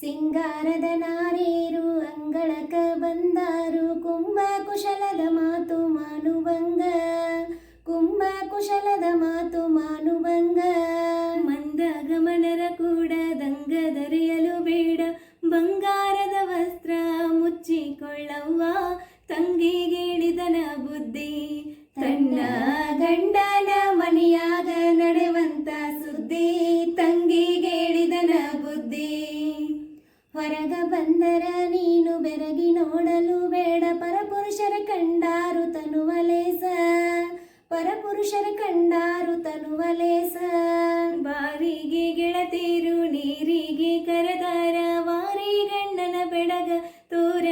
ಸಿಂಗಾರದ ನಾರೇರು ಅಂಗಳಕ ಬಂದಾರು ಕುಂಭ ಕುಶಲದ ಮಾತು ಮಾನುವಂಗ. ಕುಂಭ ಕುಶಲದ ಮಾತು ಮಾನುವಂಗ. ಮಂದ ಗಮನರ ಕೂಡ ದಂಗ ದರೆಯಲು ಬೇಡ. ಬಂಗಾರದ ವಸ್ತ್ರ ಮುಚ್ಚಿಕೊಳ್ಳವ್ವ. ತಂಗಿಗೇಳಿದನ ಬುದ್ಧಿ ನೋಡಲು ಬೇಡ ಪರಪುರುಷರ ಕಂಡಾರು ತನುವಲೇಸ. ಪರಪುರುಷರ ಕಂಡಾರು ತನುವಲೇಸ. ಬಾರಿಗೆ ಗೆಳತೀರು ನೀರಿಗೆ ಕರೆದಾರ, ವಾರಿ ಗಂಡನ ಬೆಡಗ ತೋರ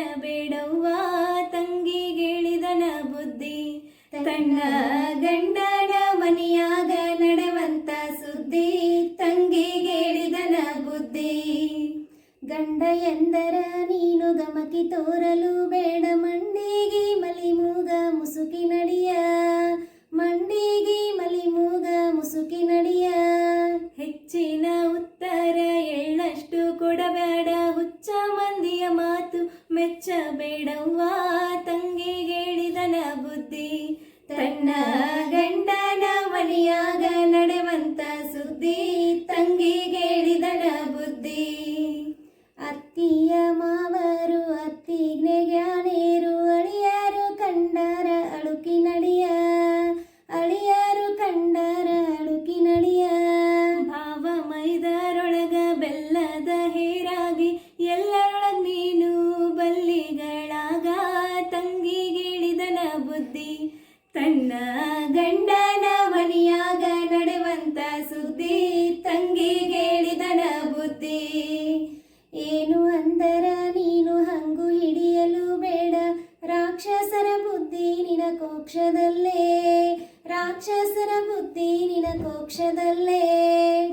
ಗಂಡ ಎಂದರ ನೀನು ಗಮಕಿ ತೋರಲು ಬೇಡ. ಮಂಡಿಗೆ ಮಲಿಮೂಗ ಮುಸುಕಿ ನಡಿಯ. ಮಂಡಿಗೆ ಮಲಿಮೂಗ ಮುಸುಕಿ ನಡಿಯ. ಹೆಚ್ಚಿನ ಉತ್ತರ ಎಳ್ಳಷ್ಟು ಕೊಡಬೇಡ. ಹುಚ್ಚ ಮಂದಿಯ ಮಾತು ಮೆಚ್ಚಬೇಡವ್ವ. ತಂಗಿಗೇಳಿದನ ಬುದ್ಧಿ ತನ್ನ ಗಂಡನ ಮನೆಯಾಗ ನಡೆವಂತ ಸುದ್ದಿ ತಂಗಿಗೇಳಿದನ ತಂಗಿಗೇಳಿದನ ಬುದ್ಧಿ. ಏನು ಅಂದರ ನೀನು ಹಂಗು ಹಿಡಿಯಲು ಬೇಡ. ರಾಕ್ಷಸರ ಬುದ್ಧಿ ನಿನ ಕೋಕ್ಷದಲ್ಲೇ. ರಾಕ್ಷಸರ ಬುದ್ಧಿ ನಿನ ಕೋಕ್ಷದಲ್ಲೇ.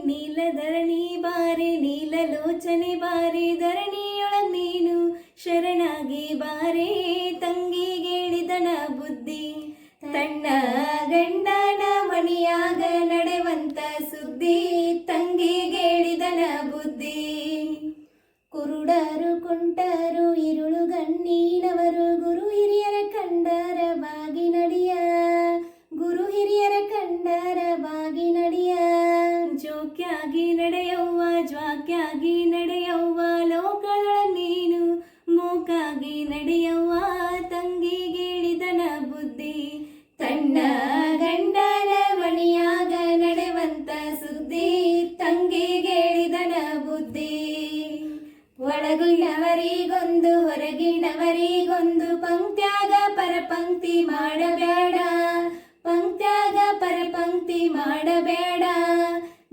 ನೀಲಧರಣಿ ಬಾರಿ ನೀಲಲೋಚನೆ ಬಾರಿ ಧರಣಿಯೊಳಗ್ ನೀನು ಶರಣಾಗಿ ಬಾರಿ. ತಂಗಿಗೇಳಿದನ ಬುದ್ಧಿ ಕುಂಟರು ಇರುಳು ಗಣ್ಣೀನವರು ಗುರು ಹಿರಿಯರ ಕಂಡರ ಬಾಗಿ ನಡಿಯ. ಗುರು ಹಿರಿಯರ ಕಂಡರ ಬಾಗಿ ನಡಿಯ. ಜೋಕ್ಯಾಗಿ ನಡೆಯವ್ವ, ಜ್ವಾಕ್ಯಾಗಿ ನಡೆಯವ್ವ. ಲೋಕಗಳ ನೀನು ಮೂಕಾಗಿ ನಡೆಯವ್ವ. ಒಳಗಿನವರಿಗೊಂದು ಹೊರಗಿನವರಿಗೊಂದು. ಪಂಕ್ತ್ಯಾಗ ಪರಪಂಕ್ತಿ ಮಾಡಬೇಡ. ಪಂಕ್ತ್ಯಾಗ ಪರಪಂಕ್ತಿ ಮಾಡಬೇಡ.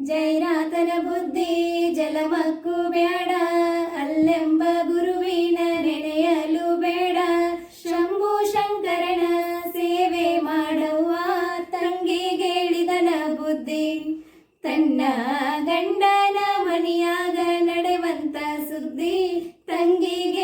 ಜೈರಾತನ ಬುದ್ಧಿ ಜಲಮಕ್ಕು ಬೇಡ. ಅಲ್ಲೆಂಬ ಗುರುವಿನ ಮನೆಯಾಗ ನಡೆವಂತ ಸುದ್ದಿ ತಂಗಿಗೇಳಿದನ ಬುದ್ಧಿ